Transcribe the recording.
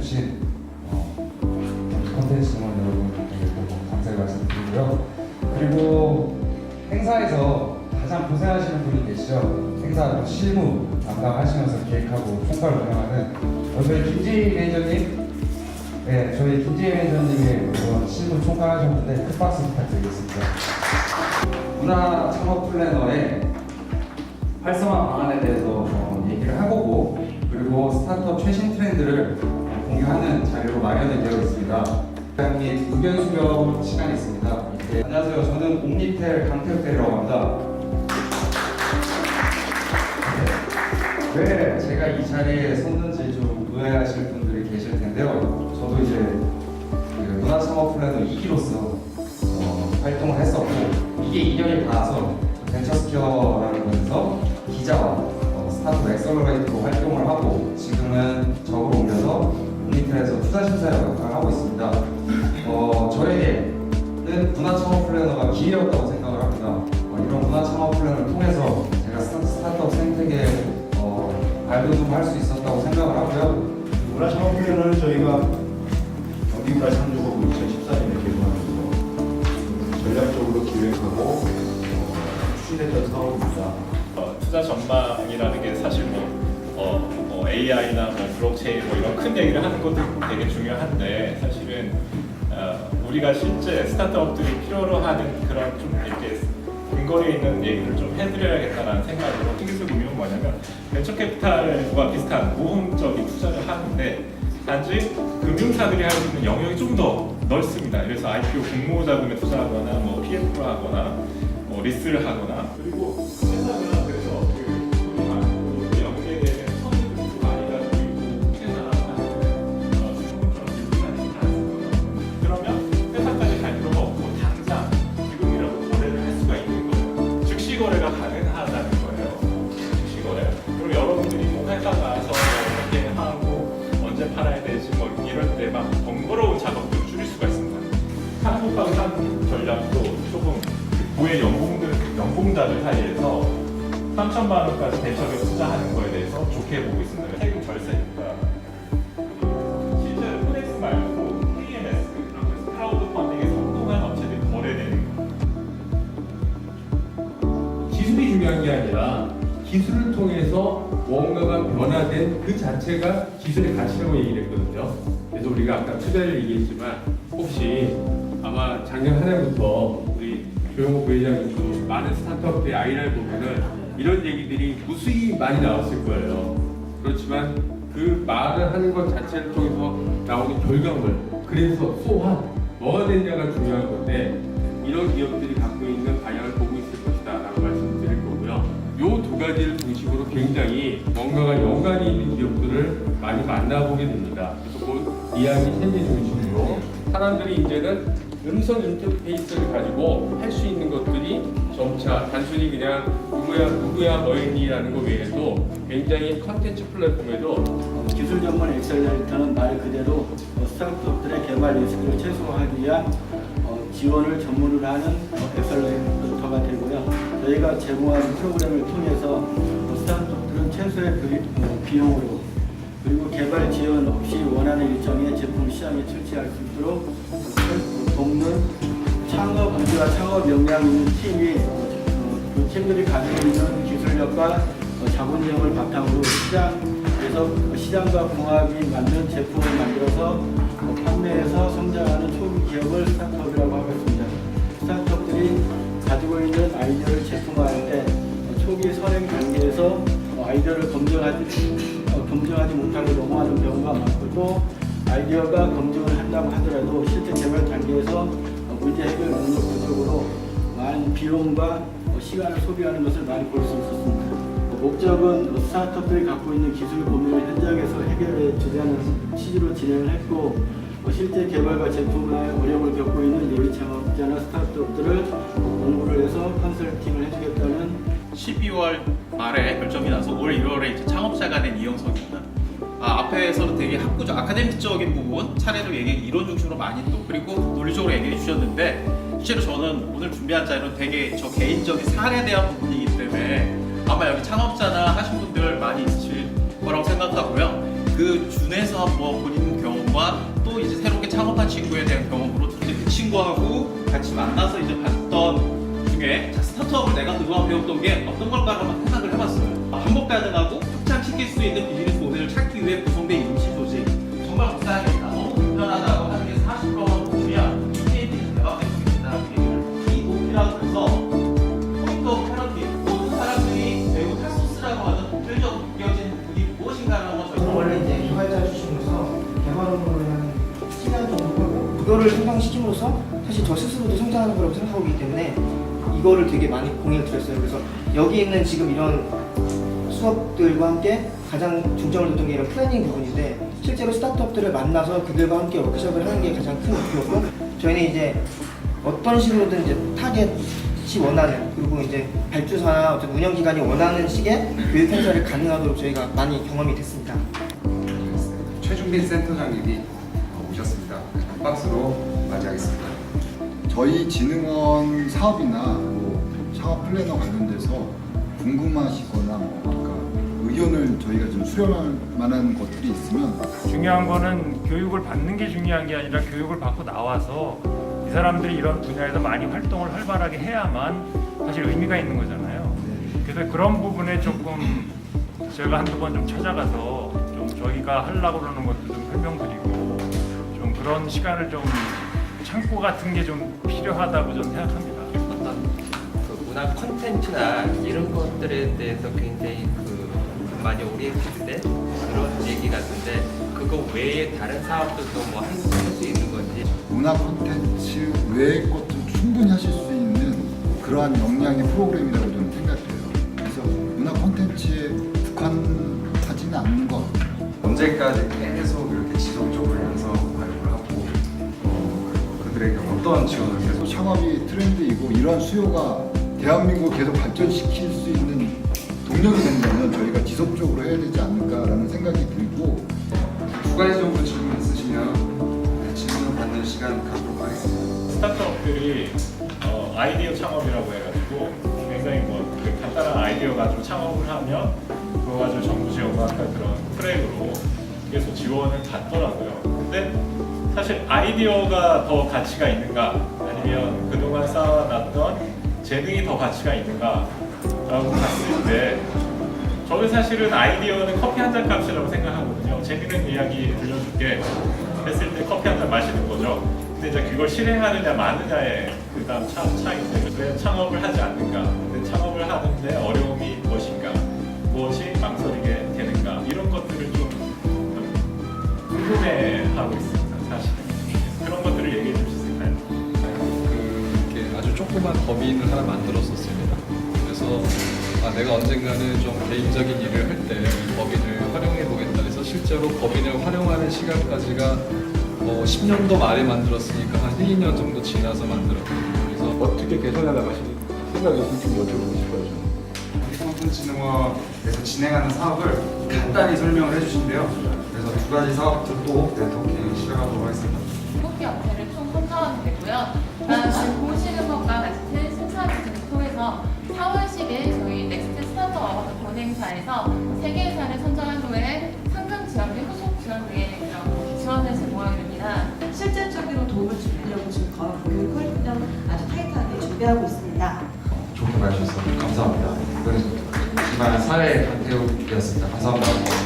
해주신 어, 콘텐츠 정말 여러분께 감사의 말씀 드리고요. 그리고 행사에서 가장 고생하시는 분이 계시죠. 행사 실무 담당하시면서 기획하고 총괄 운영하는 어, 저희 김지희 매니저님, 네, 저희 김지희 매니저님이 이번 실무 총괄하셨는데 큰 박수 부탁드리겠습니다. 문화 창업 플래너의 활성화 방안에 대해서 어, 얘기를 해보고 그리고 스타트업 최신 트렌드를 어, 공유하는 자리로 마련이 되어 있습니다. 및 의견 수렴 시간이 있습니다. 네, 안녕하세요. 저는 옥니텔 강태욱대리라고 합니다. 네, 왜 제가 이 자리에 섰는지 좀 의아해하실 분들이 계실 텐데요. 저도 이제 그 문화창업 플래너 2기로서 어, 활동을 했었고 이게 인연이 닿아서 벤처스퀘어라는 곳에서 기자와 어, 스타트업 엑셀러레이터로 활동을 하고 기회였다고 생각을 합니다. 어, 이런 문화창업 플래너를 통해서 제가 스타- 스타트업 생태계에 어, 발돋움을 할 수 있었다고 생각을 하고요. 문화 창업회는 저희가 경기 문화 창조국 2014년에 개설하면서 전략적으로 기획하고 어, 추진했던 사업입니다. 어, 투자 전망이라는 게 사실 뭐 어, 어, AI나 뭐 블록체인 뭐 이런 큰 얘기를 하는 것도 되게 중요한데 사실은 어, 우리가 실제 스타트업들이 필요로 하는 그런 좀 이렇게 근거리에 있는 얘기를 좀 해드려야겠다라는 생각으로 신기술 금융은 뭐냐면 벤처 캐피탈과 비슷한 모험적인 투자를 하는데 단지 금융사들이 할 수 있는 영역이 좀 더 넓습니다. 그래서 IPO 공모 자금에 투자하거나 뭐 PF를 하거나 뭐 리스를 하거나 그리고 회사가 전략도 조금 고액 연봉들 연봉자들 사이에서 3천만 원까지 대처에 투자하는 거에 대해서 좋게 보고 있습니다. 세금 절세니까. 실제 코넥스 말고 KMS 크라우드 펀딩에 성공한 업체들이 거래되는 거. 기술이 중요한 게 아니라 기술을 통해서 뭔가가 변화된 그 자체가 기술의 가치라고 얘기를 했거든요. 그래서 우리가 아까 투자를 얘기했지만 혹시 아마 작년 한 해부터 우리 조영호 부회장님도 많은 스타트업의 아이를 보면은 이런 얘기들이 무수히 많이 나왔을 거예요. 그렇지만 그 말을 하는 것 자체를 통해서 나오는 결과물, 그래서 소환, 뭐가 됐냐가 중요한 건데 이런 기업들이 갖고 있는 방향을 보고 있을 것이다 라고 말씀드릴 거고요. 요 두 가지를 중심으로 굉장히 뭔가가 연관이 있는 기업들을 많이 만나보게 됩니다. 그래서 곧 이야기 세계 중심으로 사람들이 이제는 음성 인터페이스를 가지고 할 수 있는 것들이 점차 단순히 그냥 누구야 누구야 너희니라는 것 외에도 굉장히 컨텐츠 플랫폼에도 기술 전문 엑셀러레이터는 말 그대로 어, 스타트업들의 개발 리스크를 최소화하기 위한 어, 지원을 전문으로 하는 어, 엑셀러레이터가 되고요. 저희가 제공하는 프로그램을 통해서 어, 스타트업들은 최소의 비- 어, 비용으로 그리고 개발 지원 없이 원하는 일정의 제품 시장에 출시할 수 있도록 어, 돕는 창업 문제와 창업 역량 있는 팀이 어, 그 팀들이 가지고 있는 기술력과 어, 자본력을 바탕으로 시장에서 시장과 궁합이 맞는 제품을 만들어서 어, 판매해서 성장하는 초기 기업을 스타트업이라고 하고 있습니다. 스타트업들이 가지고 있는 아이디어를 제품화할 때 어, 초기 선행 단계에서 어, 아이디어를 검증하지 어, 검증하지 못하고 넘어가는 경우가 많고 또 아이디어가 검증을 한다고 하더라도 실제 어, 문제 해결 능력 부족으로 많은 비용과 어, 시간을 소비하는 것을 많이 볼 수 있었습니다. 어, 목적은 어, 스타트업들이 갖고 있는 기술 고민을 현장에서 해결해 주자는 취지로 진행을 했고 어, 실제 개발과 제품에 어려움을 겪고 있는 예비 창업자나 스타트업들을 공부를 해서 컨설팅을 해주겠다는 12월 말에 결정이 나서 올 1월에 이제 창업자가 된 이영석입니다. 아, 앞에서는 되게 학구적, 아카데미적인 부분, 차례로 얘기, 이론 중심으로 많이 또 그리고 논리적으로 얘기해 주셨는데 실제로 저는 오늘 준비한 자료는 되게 저 개인적인 사례에 대한 부분이기 때문에 아마 여기 창업자나 하신 분들 많이 있으실 거라고 생각하고요. 그 준해서 한번 본인 경험 경험과 또 이제 새롭게 창업한 친구에 대한 경험으로 이제 그 친구하고 같이 만나서 이제 봤던 중에 자, 스타트업을 내가 그동안 배웠던 게 어떤 걸까 한번 생각을 해봤어요. 반복 가능하고 확장시킬 수 있는 그거를 성장시킴으로써 사실 저 스스로도 성장하는 거라고 생각하고 있기 때문에 이거를 되게 많이 공을 들였어요. 그래서 여기 있는 지금 이런 수업들과 함께 가장 중점을 뒀던 게 이런 플래닝 부분인데 실제로 스타트업들을 만나서 그들과 함께 워크숍을 하는 게 가장 큰 목표고 저희는 이제 어떤 식으로든 이제 타겟이 원하는 그리고 이제 발주사나 어떤 운영 기관이 원하는 식의 교육 행사를 가능하도록 저희가 많이 경험이 됐습니다. 최준빈 센터장님이. 한 박수로 맞이하겠습니다. 저희 진흥원 사업이나 뭐 사업 플래너 관련돼서 궁금하시거나 뭐 아까 의견을 저희가 좀 수렴할 만한 것들이 있으면 중요한 거는 교육을 받는 게 중요한 게 아니라 교육을 받고 나와서 이 사람들이 이런 분야에서 많이 활동을 활발하게 해야만 사실 의미가 있는 거잖아요. 그래서 그런 부분에 조금 제가 한두 번 좀 찾아가서 좀 저희가 하려고 그러는 것도 좀 설명드리고 좀 그런 시간을 좀 창고 같은 게 좀 필요하다고 저는 생각합니다. 어떤 그 문화 콘텐츠나 이런 것들에 대해서 굉장히 그 많이 오리엔티드된 그런 얘기 같은데 그거 외에 다른 사업들도 뭐할수 있는 건지 문화 콘텐츠 외의 것도 충분히 하실 수 있는 그러한 역량의 프로그램이라고 저는 생각해요. 그래서 문화 콘텐츠에 국한하지는 않는 것. 언제까지 어떤 지원을 계속 창업이 트렌드이고 이런 수요가 대한민국을 계속 발전시킬 수 있는 동력이 된다면 저희가 지속적으로 해야 되지 않을까라는 생각이 들고 두 가지 정도 질문 있으시면 네, 질문을 받는 시간 갖도록 하겠습니다. 스타트업들이 어, 아이디어 창업이라고 해가지고 굉장히 뭐 그 간단한 아이디어 가지고 창업을 하면 그거 가지고 정부 지원과 아까 그런 프레임으로 계속 지원을 받더라고요. 근데 사실 아이디어가 더 가치가 있는가 아니면 그동안 쌓아놨던 재능이 더 가치가 있는가 라고 봤을 때 저는 사실은 아이디어는 커피 한 잔 값이라고 생각하거든요. 재밌는 이야기 들려줄게 했을 때 커피 한 잔 마시는 거죠. 근데 이제 그걸 실행하느냐 마느냐의 그다음 차, 차이인데 왜 창업을 하지 않는가? 근데 창업을 하는데 어려움이? 무엇이 법인을 하나 만들었었습니다. 그래서 아, 내가 언젠가는 좀 개인적인 일을 할 때 법인을 활용해 보겠다 해서 실제로 법인을 활용하는 시간까지가 뭐 10년도 말에 만들었으니까 한 1, 2년 정도 지나서 만들었거든요. 그래서 어떻게 개선해 나가실 생각이 있는지 좀 여쭤보고 싶어요. 저는. 산업진흥원에서 진행하는 사업을 간단히 설명을 해주신대요. 그래서 두 가지 사업들 또 네트워킹 시작하도록 하겠습니다. 뽑기 업체를 총 선정하면 되고요. 그다음 본행사에서 세 개의 사를 선정한 후에 상금 지원 및 후속 지원 등의 그런 지원을 제공하입니다. 실질적으로 도움을 주려고 지금 거- 교육 커리큘럼 아주 타이트하게 준비하고 있습니다. 좋게 봐주셔서 감사합니다. 이번에 정말 사회 강태욱이었습니다. 감사합니다.